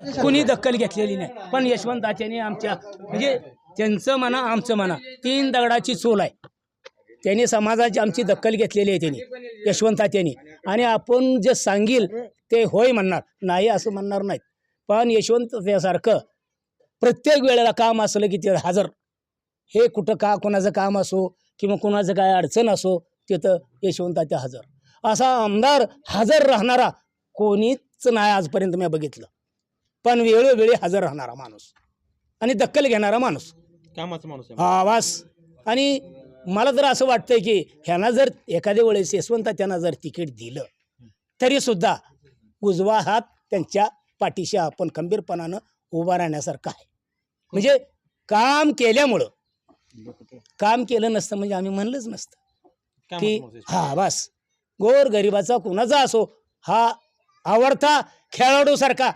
कुणी दखल घेतलेली नाही. पण यशवंत आमच्या म्हणजे त्यांचं म्हणा आमचं म्हणा तीन दगडाची चोल आहे. त्यांनी समाजाची आमची दखल घेतलेली आहे त्यांनी यशवंत आणि आपण जे सांगील ते होय म्हणणार. नाही असं म्हणणार नाहीत. पण यशवंत त्यासारखं प्रत्येक वेळेला काम असलं की ते हजर. हे कुठं का कोणाचं काम असो किंवा कोणाचं काय अडचण असो तिथं यशवंत हजर. असा आमदार हजर राहणारा कोणीच नाही आजपर्यंत मी बघितलं. पण वेळोवेळी हजर राहणारा माणूस. आणि दखल घेणारा माणूस. कामाचा माणूस आहे. हा आवाज आणि मला तर असं वाटतंय की ह्यांना जर एखाद्या वेळेस यशवंत त्यांना जर तिकीट दिलं तरी सुद्धा उजवा हात त्यांच्या पाठीशी आपण खंबीरपणानं उभा राहण्यासारखं आहे. म्हणजे काम केल्यामुळं काम केलं नसतं म्हणजे आम्ही म्हणलंच नसतं की. हा बस गोर गरिबाचा कुणाचा असो हा आवडता खेळाडूसारखा